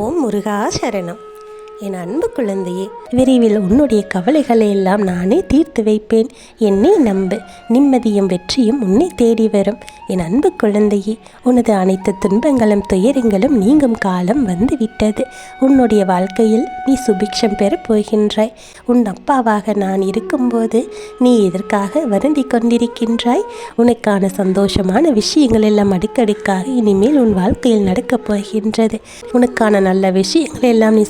ஓம் முருகா சரணம். என் அன்பு குழந்தையே விரைவில் உன்னுடைய கவலைகளை எல்லாம் நானே தீர்த்து வைப்பேன். என்னை நம்பு நிம்மதியும் வெற்றியும் உன்னை தேடி வரும். என் அன்பு குழந்தையே உனது அனைத்து துன்பங்களும் துயரங்களும் நீங்கும் காலம் வந்து விட்டது உன்னுடைய வாழ்க்கையில் நீ சுபிக்ஷம் பெறப் போகின்றாய். உன் அப்பாவாக நான் இருக்கும்போது நீ எதற்காக வருந்தி கொண்டிருக்கின்றாய்? உனக்கான சந்தோஷமான விஷயங்கள் எல்லாம் அடுக்கடுக்காக இனிமேல் உன் வாழ்க்கையில் நடக்கப் போகின்றது. உனக்கான நல்ல விஷயங்கள் எல்லாம் நீ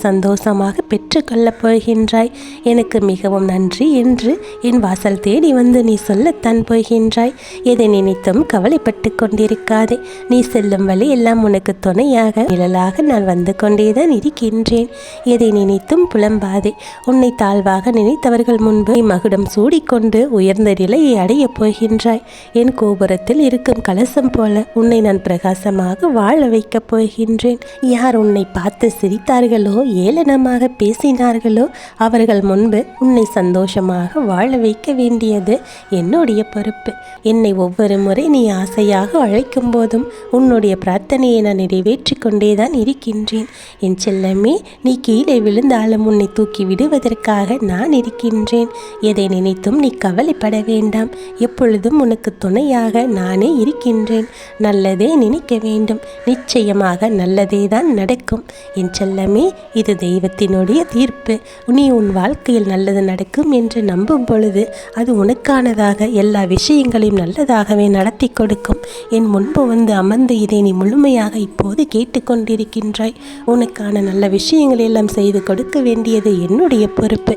சந்தோஷமாக பெற்றுக்கொள்ளப் போகின்றாய். எனக்கு மிகவும் நன்றி என்று என் வாசல் தேடி வந்து நீ சொல்லத்தான் போகின்றாய். எதை நினைத்தும் கவலைப்பட்டு கொண்டிருக்காதே. நீ செல்லும் வழி எல்லாம் உனக்கு துணையாக நிழலாக நான் வந்து கொண்டேதான் இருக்கின்றேன். எதை நினைத்தும் புலம்பாதே. உன்னை தாழ்வாக நினைத்தவர்கள் முன்பு மகுடம் சூடிக்கொண்டு உயர்ந்த நிலையை அடையப் போகின்றாய். என் கோபுரத்தில் இருக்கும் கலசம் போல உன்னை நான் பிரகாசமாக வாழ வைக்கப் போகின்றேன். யார் உன்னை பார்த்து சிரித்தார்களோ ஏளனமாக பேசினார்களோ அவர்கள் முன்பு உன்னை சந்தோஷமாக வாழ வைக்க வேண்டியது என்னுடைய பொறுப்பு. என்னை ஒவ்வொரு முறை நீ ஆசையாக அழைக்கும் போதும் உன்னுடைய பிரார்த்தனையை நான் நிறைவேற்றி கொண்டேதான் இருக்கின்றேன். என் செல்லமே நீ கீழே விழுந்தாலும் உன்னை தூக்கி விடுவதற்காக நான் இருக்கின்றேன். எதை நினைத்தும் நீ கவலைப்பட வேண்டாம். எப்பொழுதும் உனக்கு துணையாக நானே இருக்கின்றேன். நல்லதே நினைக்க வேண்டும். நிச்சயமாக நல்லதே தான் நடக்கும். என் செல்லமே இது தெய்வத்தினுடைய தீர்ப்பு. நீ உன் வாழ்க்கையில் நல்லது நடக்கும் என்று நம்பும் பொழுது அது உனக்கானதாக எல்லா விஷயங்களையும் நல்லதாகவே நடத்தி கொடுக்கும். என் முன்பு வந்து அமர்ந்து இதை நீ முழுமையாக இப்போது கேட்டுக்கொண்டிருக்கின்றாய். உனக்கான நல்ல விஷயங்களை எல்லாம் செய்து கொடுக்க வேண்டியது என்னுடைய பொறுப்பு.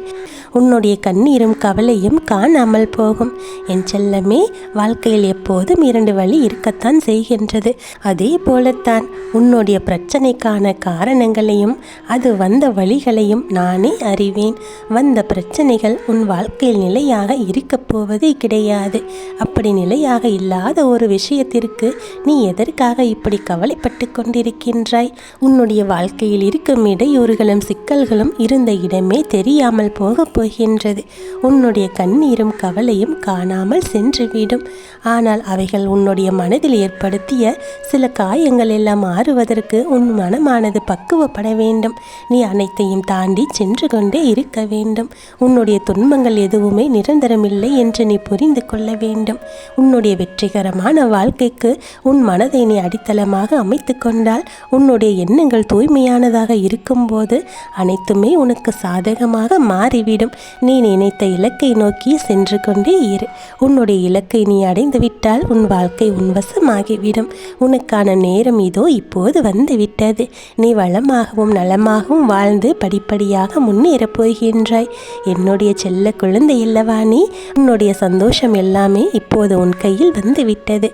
உன்னுடைய கண்ணீரும் கவலையும் காணாமல் போகும். என் செல்லமே வாழ்க்கையில் எப்போதும் இரண்டு வழி இருக்கத்தான் செய்கின்றது. அதே போலத்தான் உன்னுடைய பிரச்சனைக்கான காரணங்களையும் அது வந்த வழி வழிகளையும் நானே அறிவேன். வந்த பிரச்சனைகள் உன் வாழ்க்கையில் நிலையாக இருக்கப் போவதே கிடையாது. அப்படி நிலையாக இல்லாத ஒரு விஷயத்திற்கு நீ எதற்காக இப்படி கவலைப்பட்டு கொண்டிருக்கின்றாய்? உன்னுடைய வாழ்க்கையில் இருக்கும் இடையூறுகளும் சிக்கல்களும் இருந்த இடமே தெரியாமல் போகப் போகின்றது. உன்னுடைய கண்ணீரும் கவலையும் காணாமல் சென்றுவிடும். ஆனால் அவைகள் உன்னுடைய மனதில் ஏற்படுத்திய சில காயங்கள் எல்லாம் மாறுவதற்கு உன் மனமானது பக்குவப்பட வேண்டும். நீ அனைத்தையும் தாண்டி சென்று கொண்டே இருக்க வேண்டும். உன்னுடைய துன்பங்கள் எதுவுமே நிரந்தரமில்லை என்று நீ புரிந்து கொள்ள வேண்டும். உன்னுடைய வெற்றிகரமான வாழ்க்கைக்கு உன் மனதை நீ அடித்தளமாக அமைத்து கொண்டால் உன்னுடைய எண்ணங்கள் தூய்மையானதாக இருக்கும்போது அனைத்துமே உனக்கு சாதகமாக மாறிவிடும். நீ நினைத்த இலக்கை நோக்கி சென்று கொண்டே இரு. உன்னுடைய இலக்கை நீ அடைந்து விட்டால் உன் வாழ்க்கை உன்வசமாகிவிடும். உனக்கான நேரம் இதோ இப்போது வந்து விட்டது நீ வளமாகவும் நலமாகவும் வாழ்ந்து படிப்படியாக முன்னேறப் போகின்றாய். என்னுடைய செல்ல குழந்தை இல்லவா நீ? உன்னுடைய சந்தோஷம் எல்லாமே இப்போது உன் கையில் வந்து விட்டது